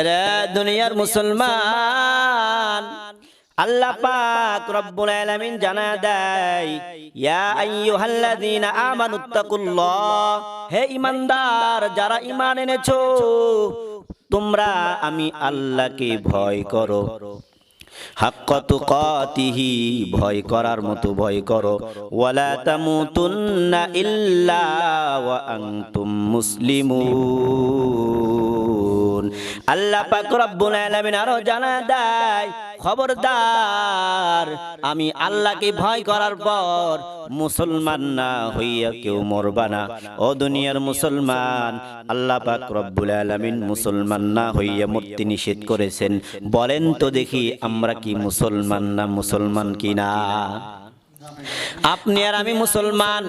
এরা দুনিয়ার মুসলমান, আল্লাহ পাক রব্বুল আলামিন জানা দেয়, ইয়া আইয়ুহাল্লাযীনা আমানুত্তাকুল্লাহ হে ঈমানদার যারা ঈমান এনেছো, তোমরা আমি আল্লাহকে ভয় করো। হাক্কা তুকাতিহি, ভয় করার মতো ভয় করো। ওয়ালা তামুতুন্না ইল্লা ওয়া আনতুম মুসলিমুন। আল্লাহ পাক রব্বুল আলামিন আরও জানা দেয় খবরদার। আমি আল্লাহকে ভয় করার পর মুসলমান না হইয়া কেউ মরবা না। ও দুনিয়ার মুসলমান, আল্লাহ পাক রব্বুল আলামিন মুসলমান না হইয়া মূর্তি নিষেধ করেছেন। বলেন তো দেখি আমরা কি মুসলমান না মুসলমান কি না আপনি আর আমি মুসলমান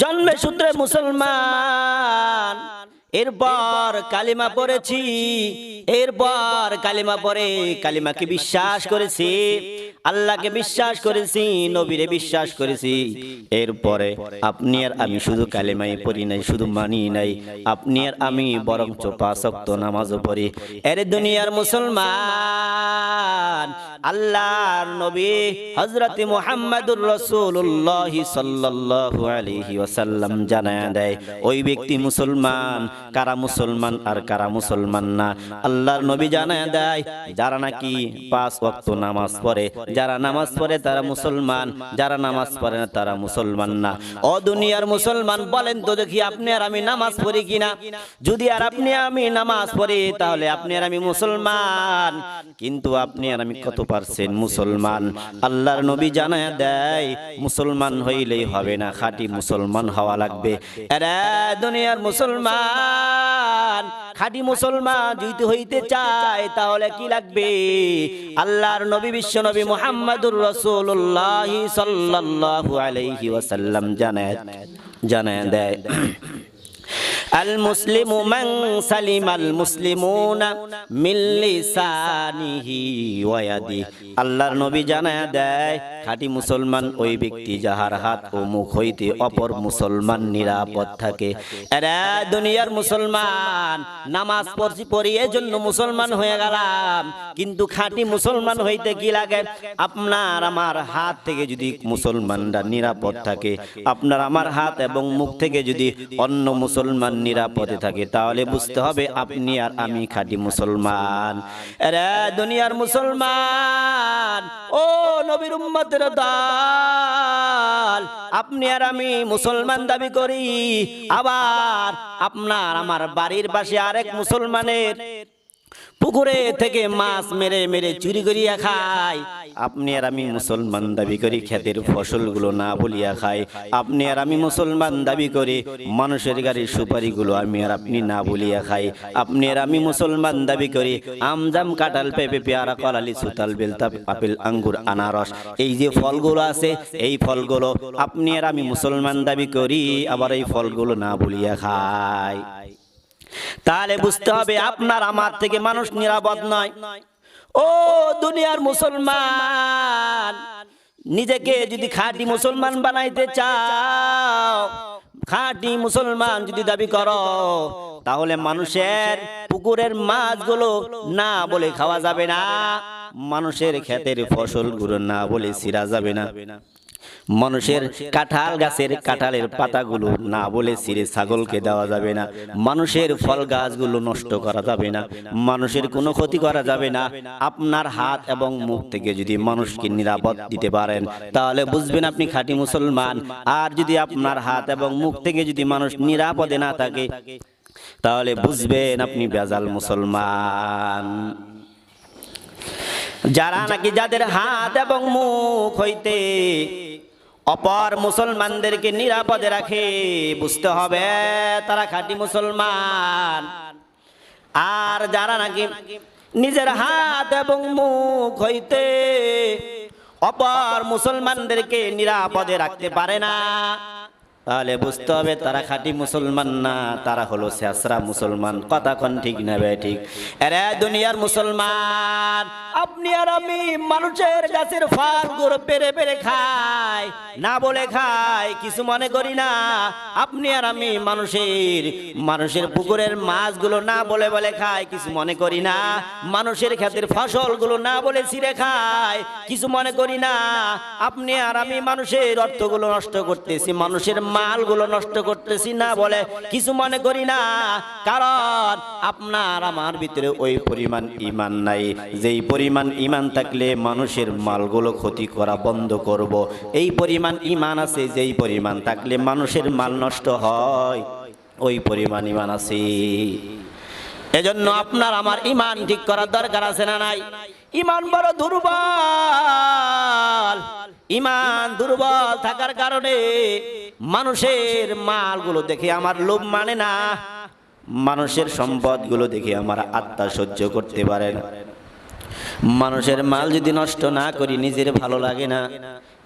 জন্মে সূত্রে মুসলমান। এরপর কালিমা পড়েছি এরপর কালিমা পরে কালিমাকে বিশ্বাস করেছি। আল্লাহকে বিশ্বাস করেছি নবীরে বিশ্বাস করেছি। এরপরে আপনি আর আমি শুধু কালিমাই পড়ি নাই শুধু মানি নাই। আপনি আর আমি বরং চোপাসক্ত নামাজও পড়ি। এর দুনিয়ার মুসলমান আল্লাহর নবী হযরত মুহাম্মদুর রাসূলুল্লাহ সাল্লাল্লাহু আলাইহি ওয়াসাল্লাম জানায়া দেয় ওই ব্যক্তি মুসলমান কারা মুসলমান আর কারা মুসলমান না? আল্লাহর নবী জানায়া দেয় যারা নাকি পাঁচ ওয়াক্ত নামাজ পড়ে যারা নামাজ পড়ে তারা মুসলমান, যারা নামাজ পড়ে না তারা মুসলমান না। ও দুনিয়ার মুসলমান বলেন তো দেখি আপনি আর আমি নামাজ পড়ি কিনা? যদি আর আপনি আমি নামাজ পড়ি, তাহলে আপনি আর আমি মুসলমান। কিন্তু আপনি আর আমি কত পারছেন মুসলমান? আল্লাহর নবী জানায় দেয়, মুসলমান হইলেই হবে না, খাঁটি মুসলমান হওয়া লাগবে। এরা দুনিয়ার মুসলমান খাঁটি মুসলমান যদি হইতে চায়, তাহলে কি লাগবে? আল্লাহর নবী বিশ্ব নবী মোহাম্মদুর রসুল্লাহ সাল্লাল্লাহু আলাইহি ওয়াসাল্লাম জানায় জানায় দেয়। আল মুসলিমু মান সালিম আল মুসলিমুনা মিন লিসানিহি ওয়া ইয়াদিহি আল্লাহর নবী জানায় দেয়, খাঁটি মুসলমান ওই ব্যক্তি যাহার হাত ও মুখ হইতে অপর মুসলমান নিরাপদ থাকে। আরে দুনিয়ার মুসলমান, নামাজ পড়ছি পড়ি এই জন্য মুসলমান হয়ে গেলাম, কিন্তু খাঁটি মুসলমান হইতে কি লাগে? আপনার আমার হাত থেকে যদি মুসলমানরা নিরাপদ থাকে, আপনার আমার হাত এবং মুখ থেকে যদি অন্য মুসলমান নিরাপদে থাকে। তাহলে বুঝতে হবে আপনি আর আমি খাঁটি মুসলমান। রে দুনিয়ার মুসলমান, ও নবীর উম্মতের দল, আপনি আর আমি মুসলমান দাবি করি। আবার আপনার আমার বাড়ির পাশে আরেক মুসলমানের পুকুরে থেকে মাছ মেরে মেরে চুরি করিয়া খায়। আপনি আর আমি মুসলমান দাবি করি, ক্ষেতের ফসলগুলো না বলিয়া খাই আপনি আর আমি মুসলমান দাবি করি, মানুষের গাড়ির সুপারিগুলো আমি আর আপনি না বলিয়া খাই। আপনি আর আমি মুসলমান দাবি করি, আমজাম কাঁঠাল পেঁপে, পেয়ারা, কলালি, সুতাল, বেলতা, আপেল, আঙ্গুর, আনারস, এই যে ফলগুলো আছে, এই ফলগুলো আপনি আর আমি মুসলমান দাবি করি, আবার এই ফলগুলো না বলিয়া খাই তাহলে বুঝতে হবে আপনার আমার থেকে মানুষ নিরাপদ নয়। ও দুনিয়ার মুসলমান নিজেকে যদি খাঁটি মুসলমান বানাইতে চাও খাঁটি মুসলমান যদি দাবি করো তাহলে মানুষের পুকুরের মাছগুলো না বলে খাওয়া যাবে না। মানুষের ক্ষেতের ফসলগুলো না বলে ছিঁড়া যাবে না। মানুষের কাঁঠাল গাছের কাঁঠালের পাতাগুলো না বলে ছিঁড়ে ছাগলকে দেওয়া যাবে না। মানুষের ফল গাছগুলো নষ্ট করা যাবে না। মানুষের কোনো ক্ষতি করা যাবে না। আপনার হাত এবং মুখ থেকে যদি মানুষকে নিরাপদ দিতে পারেন, তাহলে বুঝবেন আপনি খাঁটি মুসলমান। আর যদি আপনার হাত এবং মুখ থেকে যদি মানুষ নিরাপদে না থাকে, তাহলে বুঝবেন আপনি বেজাল মুসলমান। যারা নাকি যাদের হাত এবং মুখ হইতে অপর মুসলমানদেরকে নিরাপদে রাখে, বুঝতে হবে, তারা খাঁটি মুসলমান। আর যারা নাকি নিজের হাত এবং মুখ হইতে অপর মুসলমানদেরকে নিরাপদে রাখতে পারে না তাহলে বুঝতে হবে তারা খাঁটি মুসলমান না, তারা হলো শেষরা মুসলমান। কথাক্ষণ ঠিক না বে ঠিক। এরে দুনিয়ার মুসলমান, আপনি আর আমি মানুষের গাছের ফলগুলো পেরে পেরে খাই, না বলে খাই, কিছু মনে করি না। আপনি আর আমি মানুষের মানুষের পুকুরের মাছগুলো না বলে বলে খাই, কিছু মনে করি না। মানুষের ক্ষেতের ফসলগুলো না বলে ছিঁড়ে খাই, কিছু মনে করি না। আপনি আর আমি মানুষের অর্থগুলো নষ্ট করতেছি, মানুষের মালগুলো নষ্ট করতেছি না বলে কিছু মনে করি না। কারণ আপনার আমার ভিতরে ওই পরিমাণ ইমান নাই। যেই পরিমাণ ইমান থাকলে মানুষের মালগুলো ক্ষতি করা বন্ধ করব। এই পরিমাণ ইমান আছে, যেই পরিমাণ থাকলে মানুষের মাল নষ্ট হয়, ওই পরিমাণ ইমান আছে। এজন্য আপনার আমার ইমান ঠিক করার দরকার আছে না নাই? ইমান বড় দুর্বল। ইমান দুর্বল থাকার কারণে মানুষের মালগুলো দেখে আমার লোভ মানে না। মানুষের সম্পদগুলো দেখে আমার আত্মা সহ্য করতে পারে না। মানুষের মাল যদি নষ্ট না করি, নিজের ভালো লাগে না।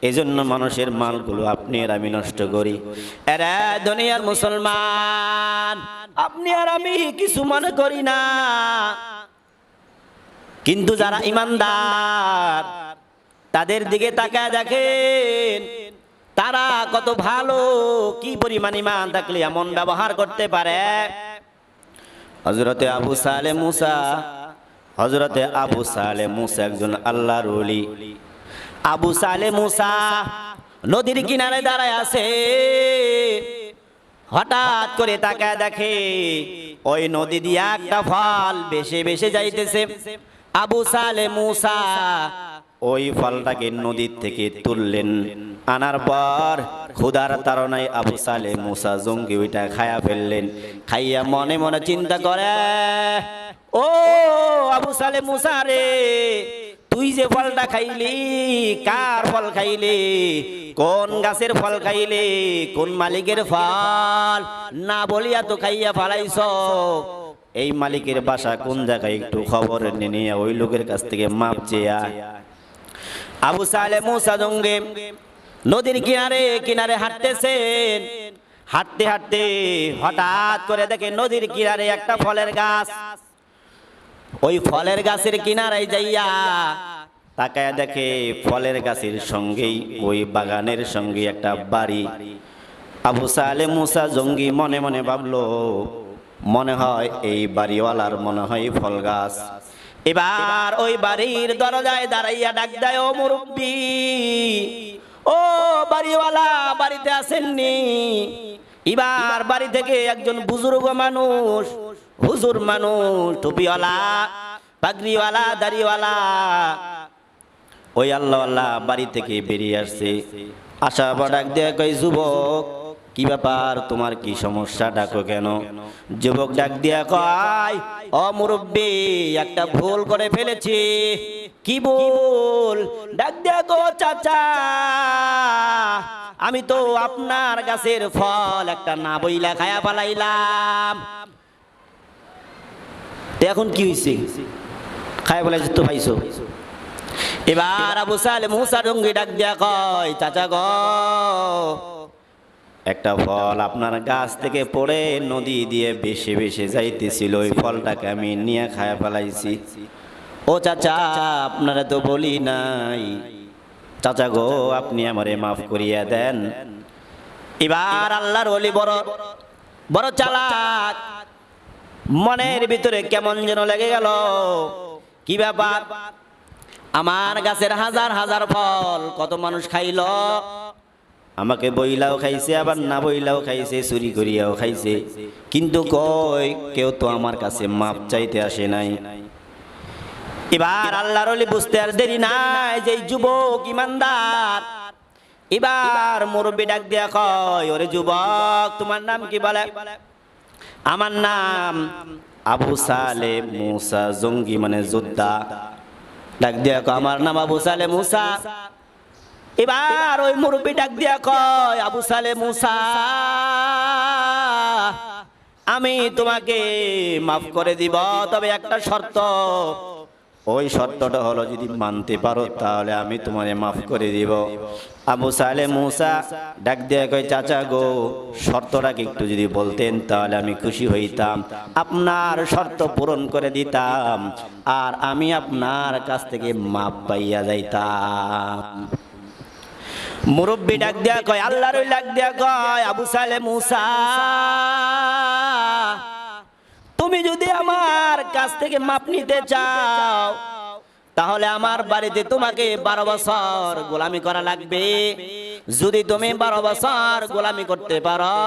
এজন্য মানুষের মালগুলো আপনি আর আমি নষ্ট করি। দুনিয়ার মুসলমান, আপনি আর আমি কিছু মনে করি না। কিন্তু যারা ইমানদার, তাদের দিকে তাকায় দেখেন তারা কত ভালো, কি পরিমাণ ইমান থাকলে এমন ব্যবহার করতে পারে? হজরতে আবু সালে মুসা হজরতে আবু সালে মুসা একজন আল্লাহর ওলি। আবু সালে মুসা নদীর কিনারে দাঁড়ায় আছে। হঠাৎ করে তাকায় দেখে ওই নদী দিয়ে একটা ফল বেশে বেশে যাইতেছে। আবু সালে মুসা ওই ফলটাকে নদীর থেকে তুললেন। আনার পর ক্ষুধার তারনায় আবু সালে মুসা জঙ্গি ওইটা খায়া ফেললেন। খাইয়া মনে মনে চিন্তা করে, ও আবু সালে মুসা রে, তুই যে ফলটা খাইলি, কার ফল খাইলি? কোন গাছের ফল খাইলি? কোন মালিকের ফল? না বলিয়া তো খাইয়া ফালাইছ। এই মালিকের বাসা কোন জায়গায় একটু খবর নিয়ে ওই লোকের কাছ থেকে মাপ চেয়া আবু সালে মুসা জঙ্গে নদীর কিনারে কিনারে হাঁটতেছেন। হাঁটতে হাঁটতে হঠাৎ করে দেখে নদীর কিনারে একটা ফলের গাছ। ওই ফলের গাছের কিনারায় যাইয়া তাকায় দেখে ফলের গাছের সঙ্গেই, ওই বাগানের সঙ্গে একটা বাড়ি। আবু সালে মুসা জঙ্গি মনে মনে ভাবলো, মনে হয় এই বাড়িওয়ালার মনে হয় ফল গাছ। এবার ওই বাড়ির দরজায় দাঁড়াইয়া ডাক দেয়, ও মুরব্বী, ও বাড়িওয়ালা, বাড়িতে আসেননি? এবার বাড়ি থেকে একজন বুজুর্গ মানুষ, হুজুর মানুষ, টুপিওয়ালা, পাগড়িওয়ালা, দাড়িওয়ালা, ওই আল্লাহ আল্লাহ বাড়ি থেকে বেরিয়ে আসছে। আশা ডাক দেয়া, কই যুবক কি ব্যাপার? তোমার কি সমস্যা? ডাকো কেন? যুবক ডাক দিয়া কয়, ও মুরব্বী, একটা ভুল করে ফেলেছি। কি ভুল? ডাক দিয়া গো চাচা। আমি তো আপনার গাছের ফল একটা না বইলা খায়া পালাইলাম এখন কি হয়েছে খায়া বলে তো পাইছো। এবার আবু সালে মুসা রঙ্গি ডাক দিয়া কয়, চাচা গ একটা ফল আপনার গাছ থেকে পড়ে নদী দিয়ে বেশি বেশি যাইতেছিল, ওই ফলটাকে আমি নিয়ে খায়া ফেলাইছি। ও চাচা, আপনারা তো বলি নাই। চাচা গো, আপনি আমারে মাফ করিয়া দেন। এবার আল্লাহর অলি বড় বড় চালাক। মনের ভিতরে কেমন যেন লেগে গেল। কি ব্যাপার? আমার গাছের হাজার হাজার ফল কত মানুষ খাইল? আমাকে বইলাও খাইছে, আবার না বইলাও খাইছে, চুরি করিয়াও খাইছে। কিন্তু কয় কেউ তো আমার কাছে মাপ চাইতে আসে নাই। এবার আল্লাহর বুঝতে আর দেরি নাই যে যুবক ইমানদার। এবার মুরব্বী ডাক দিয়া কয়, ওরে যুবক, তোমার নাম কি বলে? আমার নাম আবু সালে মুসা, জঙ্গি মানে যোদ্ধা। ডাক দিয়া কয়, আমার নাম আবু সালে মুসা। এবার ওই মুরব্বী ডাক দিয়া কয়, আবু সালে মুসা, আমি তোমাকে মাফ করে দিব। তবে একটা শর্ত, ওই শর্তটা হলো যদি মানতে পারো তাহলে আমি তোমারে মাফ করে দিব। আবু সালে মুসা ডাক দিয়ে কয়, চাচা গো, শর্তটাকে একটু যদি বলতেন তাহলে আমি খুশি হইতাম। আপনার শর্ত পূরণ করে দিতাম, আর আমি আপনার কাছ থেকে মাপ পাইয়া যাইতাম। মুরব্বী ডাক দিয়া কয়, আল্লাহর ডাক দিয়া কয়, আবু সালে মুসা, তুমি যদি আমার কাছ থেকে মাপ নিতে চাও, তাহলে আমার বাড়িতে তোমাকে বারো বছর গোলামি করা লাগবে। যদি তুমি বারো বছর গোলামি করতে পারো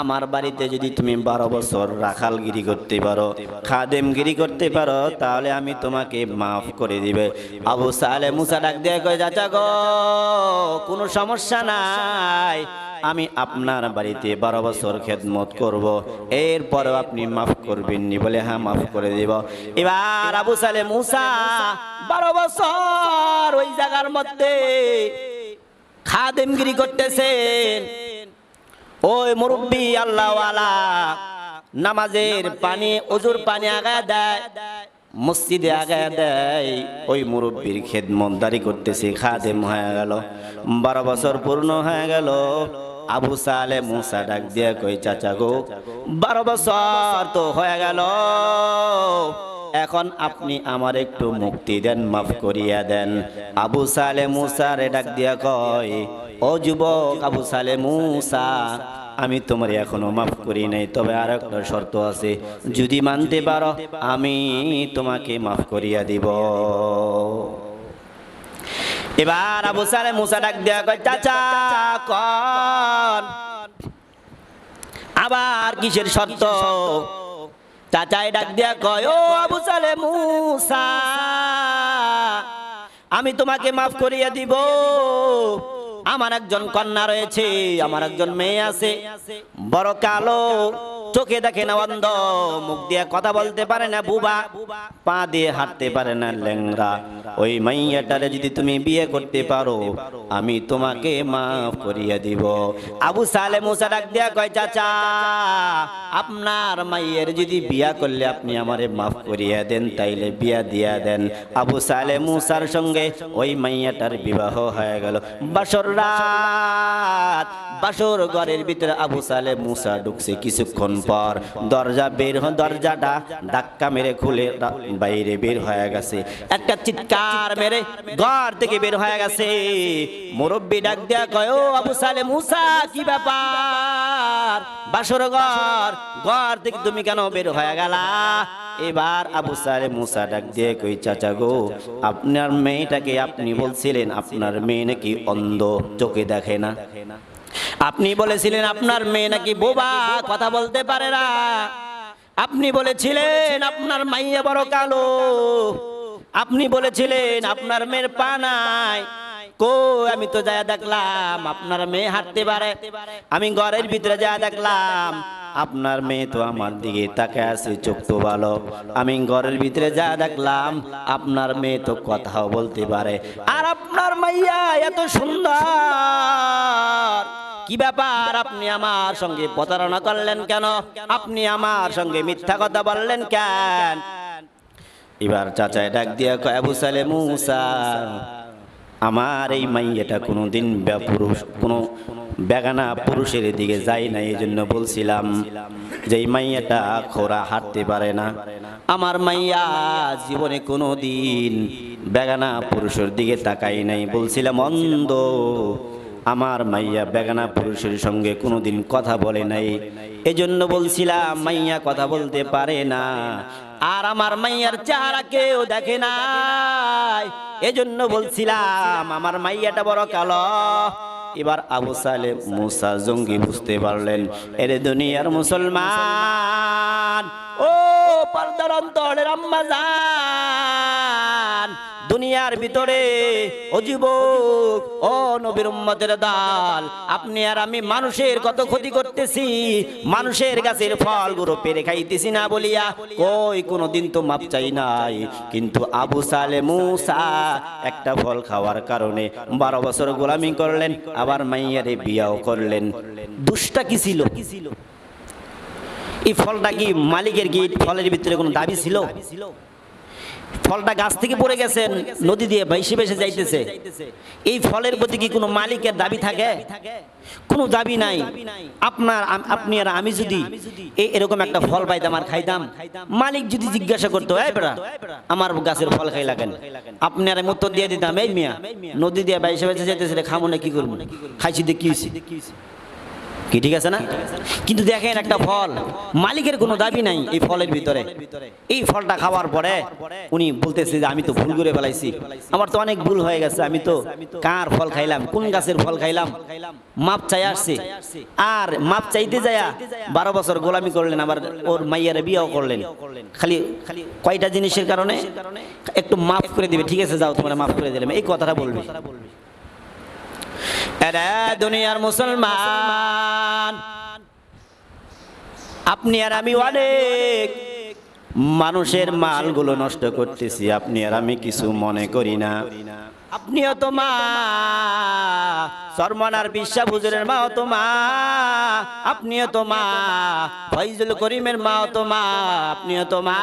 আমার বাড়িতে যদি তুমি বারো বছর রাখালগিরি করতে পারো, খাদেমগিরি করতে পারো, তাহলে আমি তোমাকে মাফ করে দিবে। আবু সালে মুসা ডাক দিয়ে কয়, চাচা গো, কোনো সমস্যা নাই, আমি আপনার বাড়িতে বারো বছর খেদমত করব। এরপরেও আপনি মাফ করবেন নি বলে হ্যাঁ মাফ করে দেব। এবার আবু সালে মুসা বারো বছর ওই জায়গার মধ্যে খাদেমগিরি করতেছেন। ওই মুরব্বী আল্লাহওয়ালা নামাজের পানি অজুর পানি আগায় দেয় মসজিদে আগায় দেয়। ওই মুরব্বীর খেদমতদারি করতেছে খাদেম হয়ে গেল বারো বছর পূর্ণ হয়ে গেল। আবু সালে মুসা ডাক দিয়ে কই চাচা গো বারো বছর তো হয়ে গেল। এখন আপনি আমার একটু মুক্তি দেন মাফ করিয়া দেন। আবু সালে মুসা রে ডাক দিয়া কয় ও যুবক আবু সালে মুসা, আমি তোমার এখনও মাফ করি নাই, তবে আর একটা শর্ত আছে। যদি মানতে পারো, আমি তোমাকে মাফ করিয়া দিব। এবার আবু সালে মুসা ডাক দেয়া কয়, চাচা, কন। আবার কিসের শর্ত? চাচাই ডাক দিয়া কয়, ও আবু সালে মুসা, আমি তোমাকে মাফ করিয়া দিব। আমার একজন কন্যা রয়েছে আমার একজন মেয়ে আছে। বড় কালো চোখে দেখে না অন্ধ, মুখ দিয়ে কথা বলতে পারে না বুবা, পা দিয়ে হাঁটতে পারে না ল্যাংরা ওই মাইয়াটারে যদি তুমি বিয়ে করতে পারো, আমি তোমাকে মাফ করিয়া দিব। আবু সালে মুসা ডাক দিয়া কয়, চাচা, আপনার মাইয়ের যদি বিয়া করলে আপনি আমারে মাফ করিয়া দেন, তাইলে বিয়া দিয়া দেন। আবু সালে মুসার সঙ্গে ওই মাইয়াটার বিবাহ হয়ে গেল। বাসর রাত, বাসর ঘরের ভিতরে আবু সালে মুসা ঢুকছে কিছুক্ষণ পর দরজা বের হ দরজাটা ধাক্কা মেরে খুলে বাইরে বের হয়ে গেছে। একটা চিৎকার মেরে ঘর থেকে বের হয়ে গেছে। মুরব্বী ডাক দেয়া কয় আবু সালে মুসা, কি ব্যাপার? বাসর ঘর ঘর থেকে তুমি কেন বের হয়ে গেলা? এবার আবু সালে মুসা ডাক দিয়ে কই চাচা গো, আপনার মেয়েটাকে আপনি বলছিলেন, আপনার মেয়ে নাকি অন্ধ, চোখে দেখে না। আপনি বলেছিলেন আপনার মেয়ে নাকি বোবা? কথা বলতে পারে না। আপনি বলেছিলেন আপনার মাইয়া বড় কালো। আপনি বলেছিলেন আপনার মেয়ের পা নাই। কো, আমি তো যা দেখলাম আপনার মেয়ে হাঁটতে পারে। আমি ঘরের ভিতরে যা দেখলাম আপনার মেয়ে তো আমার দিকে তাকে আছে, চোখ তো ভালো। আমি ঘরের ভিতরে যা দেখলাম আপনার মেয়ে তো কথাও বলতে পারে। আর আপনার মাইয়া এত সুন্দর। কি ব্যাপার? আপনি আমার সঙ্গে প্রতারণা করলেন কেন? আপনি আমার সঙ্গে মিথ্যা কথা বললেন কেন? এবার চাচায় ডাক দিয়া আবু সালে মুসা, আমার এই মাইয়াটা কোনোদিন বে- পুরুষ কোনো বেগানা পুরুষের দিকে যাই না এই জন্য বলছিলাম যে এই মাইয়াটা খোরা হাঁটতে পারে না। আমার মাইয়া জীবনে কোনো দিন বেগানা পুরুষের দিকে তাকাই নাই। বলছিলাম, অন্ধ আমার মাইয়া বেগানা পুরুষের সঙ্গে কোনোদিন কথা বলে নাই। এজন্য বলছিলাম, মাইয়া কথা বলতে পারে না। আর আমার মাইয়ার চেহারা কেউ দেখে নাই। এজন্য বলছিলাম, আমার মাইয়াটা বড় কালো। এবার আবু সালে মুসা জঙ্গি বুঝতে পারলেন, এরে দুনিয়ার মুসলমান, ও পর্দার অন্তরের আম্মা দুনিয়ার ভিতরে। ও যুবক, ও নবীর উম্মতের দাল, আপনি আর আমি মানুষের কত ক্ষতি করতেছি, মানুষের গাছের ফলগুলো পেরে খাইতেছি না বলিয়া কই কোনোদিন তো মাপ চাই নাই। কিন্তু আবু সালে মুসা একটা ফল খাওয়ার কারণে বারো বছর গোলামি করলেন, আবার মাইয়ারে বিয়াও করলেন। দুষ্টা কি ছিল? এই ফলটা কি মালিকের কি ফলের ভিতরে কোনো দাবি ছিল? ফলটা গাছ থেকে পড়ে গেছেন নদী দিয়ে ভেসে ভেসে যাইতেছে। এই ফলের প্রতি কি কোনো মালিকের দাবি থাকে? কোনো দাবি নাই। আপনার আপনি আর আমি যদি এই এরকম একটা ফল পাইতাম আর খাইতাম মালিক যদি জিজ্ঞাসা করতো এই বেড়া আমার গাছের ফল খাই লাগেন। আপনি আর আমি উত্তর দিয়ে দিতাম এই মিয়া নদী দিয়ে বাইসে যেতেছে রে, খামো না কি করব? খাইছি দিয়ে কি? কি ঠিক আছে না? কিন্তু দেখেন একটা ফল, মালিকের কোনো দাবি নাই এই ফলের ভিতরে। এই ফলটা খাওয়ার পরে উনি বলতেছে যে, আমি তো ভুল করে ফেলাইছি। আমার তো অনেক ভুল হয়ে গেছে। আমি তো কার ফল খাইলাম? কোন গাছের ফল খাইলাম? মাপ চাই আসছে। আর মাপ চাইতে যায়া বারো বছর গোলামি করলেন, আবার ওর মাইয়ারে বিয়েও করলেন। খালি খালি কয়টা জিনিসের কারণে? একটু মাফ করে দিবে। ঠিক আছে, যাও, তোমার মাফ করে দিলাম। এই কথাটা বলবি। দুনিয়ার মুসলমান। আপনি আর আমি অনেক মানুষের মালগুলো নষ্ট করতেছি, আপনি আর আমি কিছু মনে করি না। আপনিও তো মা সরমনার বিশ্বাস হুজুরের মাও তো মা, আপনিও তো মা ফৈজুল করিমের মাও তো মা, আপনিও তো মা,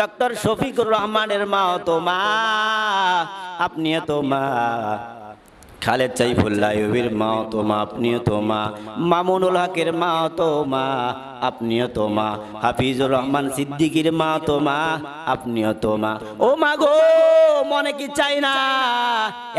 ডক্টর শফিকুর রহমানের মাও তো মা, আপনিও তো মা। খালেদ সাইফুল্লাহ মাও তো মা আপনিও তো মা মামুনুল হকের মা তো মা আপনিও তো মা, হাফিজুর রহমান সিদ্দিকির মা তো মা আপনিও তো মা। ও মা গো, মনে কি চাই না?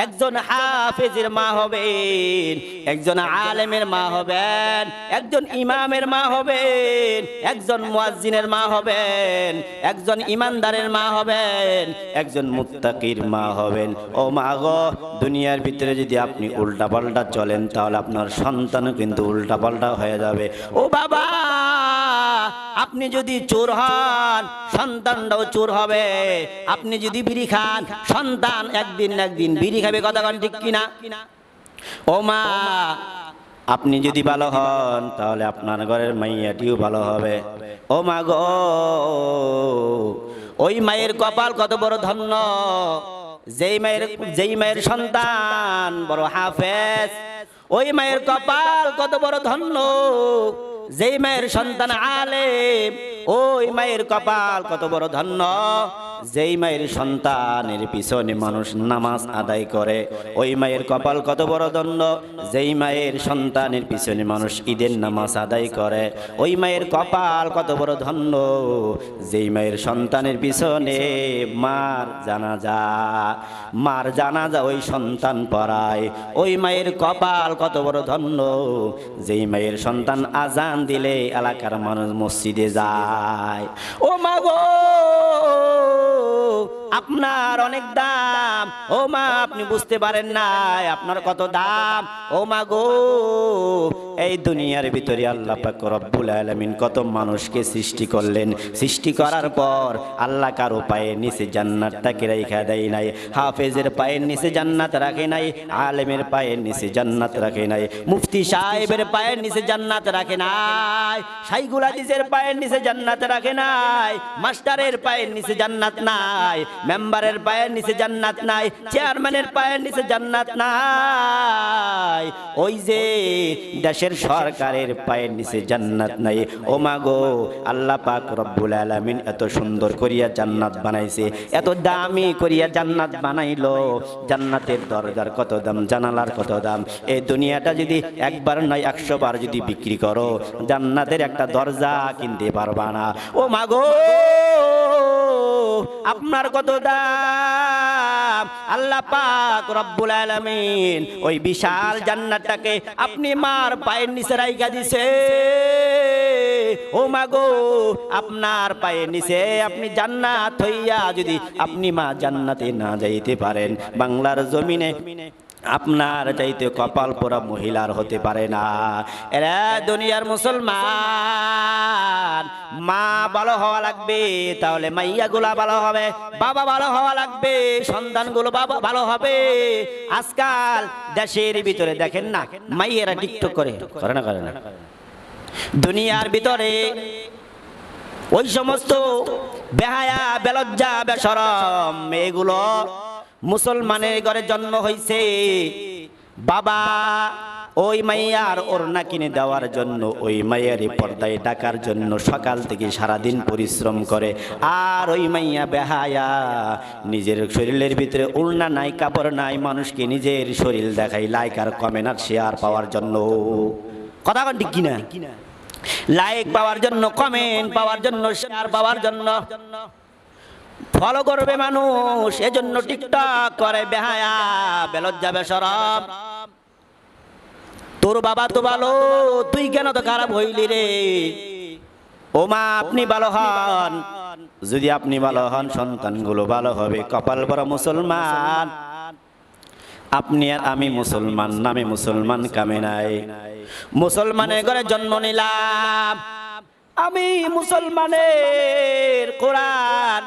একজন হাফেজের মা হবেন, একজন আলেমের মা হবেন, একজন ইমামের মা হবেন, একজন মুয়াজ্জিনের মা হবেন, একজন ইমানদারের মা হবেন, একজন মুত্তাকির মা হবেন। ও মা গো, দুনিয়ার ভিতরে যদি আপনি উল্টাপাল্টা চলেন, তাহলে আপনার সন্তানও কিন্তু উল্টাপাল্টা হয়ে যাবে। ও বাবা আপনি যদি চোর হন, সন্তানটাও চোর হবে। আপনি যদি বিড়ি খান, সন্তান একদিন একদিন বিড়ি খাবে, কথা কন ঠিক কিনা? ও মা আপনি যদি ভালো হন, তাহলে আপনার ঘরের মাইয়াটিও ভালো হবে। ও মা গো, ওই মায়ের কপাল কত বড় ধন্য। যেই মায়ের যেই মায়ের সন্তান বড় হাফেজ, ওই মায়ের কপাল কত বড় ধন্য। যেই মায়ের সন্তান আলেম ওই মায়ের কপাল কত বড় ধন্য। যেই মায়ের সন্তানের পিছনে মানুষ নামাজ আদায় করে, ওই মায়ের কপাল কত বড় দণ্ড? যেই মায়ের সন্তানের পিছনে মানুষ ঈদের নামাজ আদায় করে, ওই মায়ের কপাল কত বড় ধন্য? যেই মায়ের সন্তানের পিছনে মার জানাজা মার জানাজা ওই সন্তান পড়ায়, ওই মায়ের কপাল কত বড় ধন্য? যেই মায়ের সন্তান আজান দিলে এলাকার মানুষ মসজিদে যায়, ও মা গো! আপনার অনেক দাম। ও মা, আপনি বুঝতে পারেন নাই আপনার কত দাম। ও মা গো, এই দুনিয়ার ভিতরে আল্লাহ পাক রব্বুল আলামিন কত মানুষকে সৃষ্টি করলেন। সৃষ্টি করার পর আল্লাহ কারও পায়ের নিচে জান্নাতটাকে রেখা দেয় নাই, হাফেজের পায়ের নিচে জান্নাত রাখে নাই, আলেমের পায়ের নিচে জান্নাত রাখে নাই, মুফতি সাহেবের পায়ের নিচে জান্নাত রাখে নাই হাদিসের পায়ের নিচে জান্নাত রাখে নাই, মাস্টারের পায়ের নিচে জান্নাত নাই মেম্বারের পায়ের নিচে জান্নাত নাই, চেয়ারম্যানের পায়ের নিচে জান্নাত নাই। ওই যে দেশের সরকারের পায়ের নিচে জান্নাত নাই। ও মা গো, আল্লাহ পাক রব্বুল আলামিন এত সুন্দর করিয়া জান্নাত বানাইছে, এত দামি করিয়া জান্নাত বানাইলো। জান্নাতের দরজার কত দাম, জানালার কত দাম। এই দুনিয়াটা যদি একবার নয়, একশো বার যদি বিক্রি করো, জান্নাতের একটা দরজা কিনতে পারবা না। ও মা গো! আপনার কত দাম? আল্লাহ পাক রব্বুল আলামিন ওই বিশাল জান্নাতটাকে আপনি মার পায়ের নিচে রাইখা দিছে। ও মাগো আপনার পায়ের নিচে আপনি জান্নাত হইয়া যদি আপনি মা জান্নাতে না যাইতে পারেন, বাংলার জমিনে আপনার চাইতে কপাল পোড়া মহিলার হতে পারে না। এরা দুনিয়ার মুসলমান। মা ভালো হওয়া লাগবে, তাহলে মাইয়াগুলা ভালো হবে, বাবা ভালো হওয়া লাগবে, সন্তানগুলো বাবা ভালো হবে। আজকাল দেশের ভিতরে দেখেন না, মাইয়েরা টিকটক করে। করে না করে না। দুনিয়ার ভিতরে ওই সমস্ত বেহায়া, বেলজ্জা, বেসরম এগুলো মুসলমানের ঘরে জন্ম হইছে। বাবা, ওই মাইয়ার ওড়না কিনে দেওয়ার জন্য ওই মাইয়ারই পর্দায় ডাকার জন্য সকাল থেকে সারাদিন পরিশ্রম করে। আর ওই মাইয়া বেহায়া, নিজের শরীরের ভিতরে ওড়না নাই, কাপড় নাই, মানুষকে নিজের শরীর দেখাই লাইক আর কমেন্ট আর শেয়ার পাওয়ার জন্য। কথা কন ঠিক কিনা? লাইক পাওয়ার জন্য, কমেন্ট পাওয়ার জন্য শেয়ার পাওয়ার জন্য। ফলো করবে মানুষ, এজন্য টিকটক করে বেহায়া, বেলজ্জা বেসরম তোর বাবা তো ভালো, তুই কেন তো খারাপ হইলি রে? ও মা, আপনি ভালো হন। যদি আপনি ভালো হন, সন্তানগুলো ভালো হবে, কপাল বড় মুসলমান। আপনি আর আমি মুসলমান, নামে মুসলমান কামে নাই। মুসলমানের ঘরে জন্ম নিলাম। আমি মুসলমানের কোরআন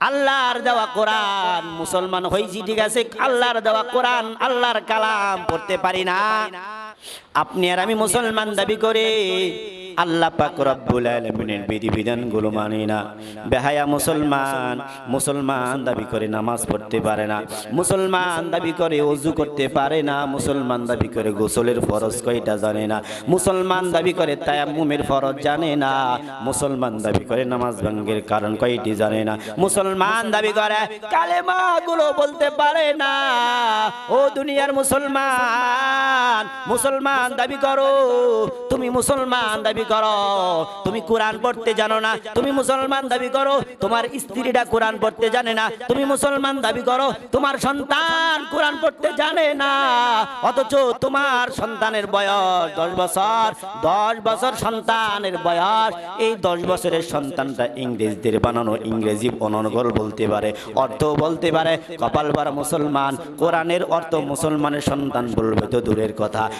আল্লাহর দেওয়া কোরআন। মুসলমান হয়েছি ঠিক আছে? আল্লাহর দেওয়া কোরআন, আল্লাহর কালাম পড়তে পারি না। আপনি আর আমি মুসলমান দাবি করে। আল্লাহ পাক রব্বুল আলামিনের বিধিবিধানগুলো মানি না। বেহায়া মুসলমান মুসলমান দাবি করে নামাজ পড়তে পারে না। মুসলমান দাবি করে ওযু করতে পারে না। মুসলমান দাবি করে গোসলের ফরজ কয়টা জানে না। মুসলমান দাবি করে তায়াম্মুমের ফরজ জানে না। মুসলমান দাবি করে নামাজ ভঙ্গের কারণ কয়টি জানে না। মুসলমান দাবি করে কালেমা গুলো বলতে পারে না। ও দুনিয়ার মুসলমান মুসলমান দাবি করো। তুমি মুসলমান দাবি করো। তুমি কোরআন পড়তে জানো না। তুমি মুসলমান দাবি করো। তোমার স্ত্রীটা কোরআন পড়তে জানে না। তুমি মুসলমান দাবি করো। তোমার সন্তান কোরআন পড়তে জানে না। অথচ তোমার সন্তানের বয়স দশ বছর। দশ বছর সন্তানের বয়স। এই দশ বছরের সন্তানটা ইংরেজদের বানানো ইংরেজি অনর্গল বলতে পারে অর্থ বলতে পারে। কপাল বারা মুসলমান। কোরআনের অর্থ মুসলমানের সন্তান বলবে তো দূরের কথা।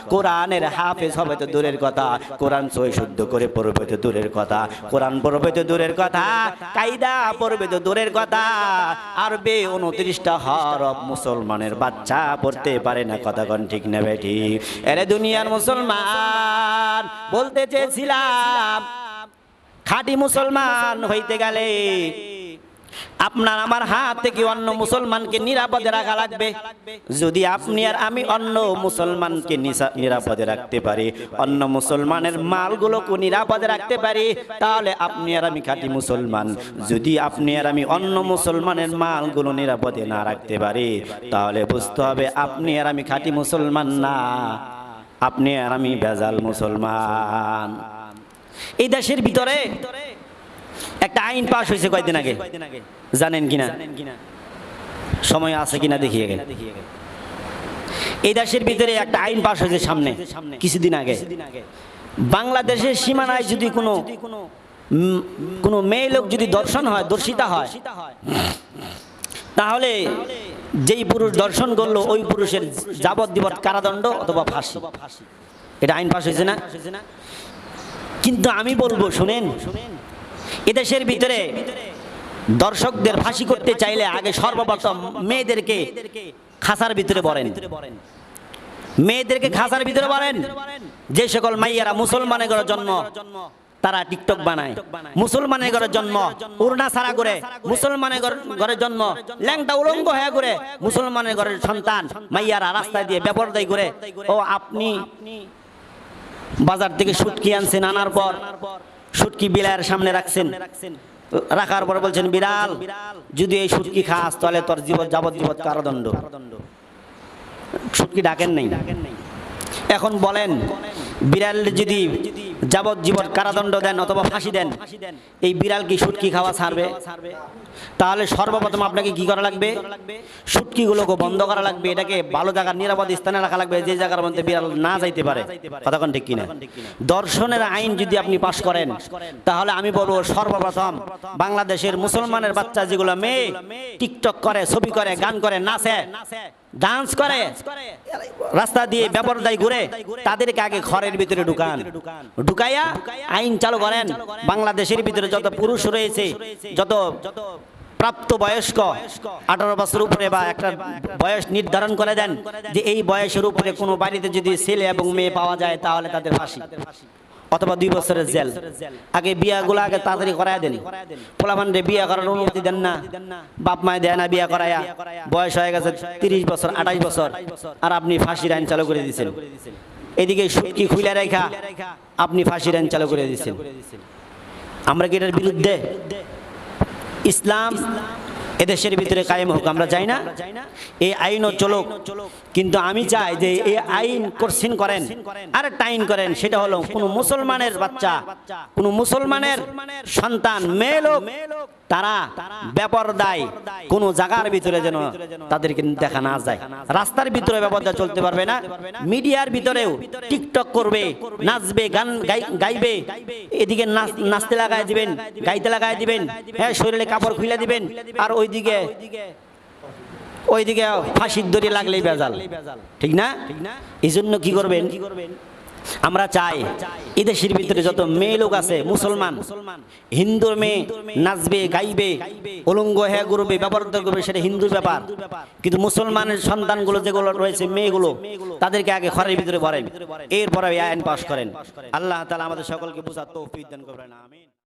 কোরআনের হাফেজ হবে তো দূরের কথা। কোরআন সই শুদ্ধ করে পড়বে তো দূরের কথা। কোরআন পড়বে তো দূরের কথা। কায়দা পড়বে তো দূরের কথা। আরবে উনত্রিশটা হরফ মুসলমানের বাচ্চা পড়তে পারে না। কথা কন ঠিক নেবে ঠিক এরে দুনিয়ার মুসলমান, বলতে চেয়েছিলাম, খাঁটি মুসলমান হইতে গেলে আপনার আমার হাত থেকে অন্য মুসলমানকে নিরাপদে রাখা লাগবে। যদি আপনি আর আমি অন্য মুসলমানকে নিরাপদে রাখতে পারি, অন্য মুসলমানের মালগুলোকে নিরাপদে রাখতে পারি, তাহলে আপনি আর আমি খাঁটি মুসলমান। যদি আপনি আর আমি অন্য মুসলমানের মালগুলো নিরাপদে না রাখতে পারি, তাহলে বুঝতে হবে আপনি আর আমি খাঁটি মুসলমান না। আপনি আর আমি বেজাল মুসলমান। এই দেশের ভিতরে একটা আইন পাশ হয়েছে কয়েকদিন আগে। জানেন কিনা? সময় আছে কিনা দেখিয়ে গেল। এই দেশের ভিতরে একটা আইন পাশ হয়েছে সামনে কিছুদিন আগে। বাংলাদেশের সীমানায় যদি কোনো কোনো মেয়ে লোক যদি দর্শন হয় দর্শিতা হয় তাহলে যেই পুরুষ দর্শন করল ওই পুরুষের যাবজ্জীবন কারাদণ্ড অথবা ফাঁসি। এটা আইন পাশ হয়েছে না? কিন্তু আমি বলব শুনেন এদেশের ভিতরে দর্শকদের ফাঁসি করতে চাইলে আগে সর্বপ্রথম মেয়েদেরকে খাসার ভিতরে বলেন। মেয়েদেরকে খাসার ভিতরে বলেন। যে সকল মাইয়ারা মুসলমানের ঘরে জন্ম, তারা টিকটক বানায়। মুসলমানের ঘরে জন্ম, উড়না সারা করে মুসলমানের ঘর- জন্ম, ল্যাংটা উলঙ্গ হয়ে করে মুসলমানের ঘরের সন্তান মাইয়ারা রাস্তায় দিয়ে বেপরদাই করে ও, আপনি বাজার থেকে শুটকি আনছেন আনার পর শুটকি বিলায়ের সামনে রাখছেন। রাখার পর বলছেন, বিড়াল, যদি এই সুটকি খাস, তাহলে তোর জীবন যাবজ্জীবন কারাদণ্ড। শুটকি ডাকেন নাই। এখন বলেন, বিড়াল যদি যাবজ্জীবন কারাদণ্ড দেন অথবা ফাঁসি দেন, এই বিড়াল কি শুটকি খাওয়া ছাড়বে? তাহলে সর্বপ্রথম আপনাকে কি করা লাগবে? শুটকিগুলোকে বন্ধ করা লাগবে, এটাকে ভালো জায়গার নিরাপদ স্থানে রাখা লাগবে, যে জায়গার মধ্যে বিড়াল না যাইতে পারে। কতক্ষণ ঠিক কিনা? দর্শনের আইন যদি আপনি পাশ করেন, তাহলে আমি বলব সর্বপ্রথম বাংলাদেশের মুসলমানের বাচ্চা যেগুলো মেয়ে টিকটক করে, ছবি করে, গান করে, নাচে ডান্স করে। রাস্তা দিয়ে ব্যবহারদায় ঘুরে তাদেরকে আগে ঘরের ভিতরে ঢুকান। ঢুকাইয়া আইন চালু করেন। বাংলাদেশের ভিতরে যত পুরুষ রয়েছে যত প্রাপ্ত বয়স্ক আঠারো বছর উপরে বা একটা বয়স নির্ধারণ করে দেন যে এই বয়সের উপরে কোনো বাড়িতে যদি ছেলে এবং মেয়ে পাওয়া যায় তাহলে তাদের ফাঁসি। অথবা দুই বছরের জেল। আগে বিয়াগুলো আগে তাড়াতাড়ি করায় দেন। পোলাপানরে বিয়া করার অনুমতি দেন না। বাপ মায় দেয় না বিয়া করায়া। বয়স হয়ে গেছে তিরিশ বছর, আঠাশ বছর। আর আপনি ফাঁসির আইন চালু করে দিয়েছেন। এদিকে সুটকি খুলে রেখা আপনি ফাঁসির আইন চালু করে দিয়েছেন। আমরা কি এটার বিরুদ্ধে? ইসলাম এদেশের ভিতরে কায়েম হোক, আমরা চাই না। এই আইনও চলুক। কিন্তু আমি চাই যে এই আইন করছেন করেন। আর একটা আইন করেন সেটা হলো কোনো মুসলমানের বাচ্চা। কোনো মুসলমানের সন্তান মেয়ে লোক তারা ব্যাপার দায় কোনো জায়গার ভিতরে যেন তাদেরকে দেখা না যায়। রাস্তার ভিতরে ব্যাপারটা চলতে পারবে না। মিডিয়ার ভিতরেও টিকটক করবে নাচবে গান গাই- গাইবে এদিকে নাচ- নাচতে লাগায় দিবেন গাইতে লাগায় দিবেন হ্যাঁ শরীরে কাপড় খুলে দিবেন আর ওইদিকে ওইদিকে ফাঁসির দড়ি লাগলেই বেজাল। ঠিক না? এই জন্য কি করবেন? আমরা চাই এদেশের ভিতরে যত মেয়ে লোক আছে, মুসলমান, হিন্দুর মেয়ে নাচবে, গাইবে, উলঙ্গ হ্যাঁ করবে ব্যবহার করবে সেটা হিন্দুর ব্যাপার। কিন্তু মুসলমানের সন্তানগুলো যেগুলো রয়েছে, মেয়েগুলো, তাদেরকে আগে ঘরের ভিতরে ভরেন। এরপরে আইন পাশ করেন। আল্লাহ তালা আমাদের সকলকে বোঝার তৌফিক দান করবেন আমিন।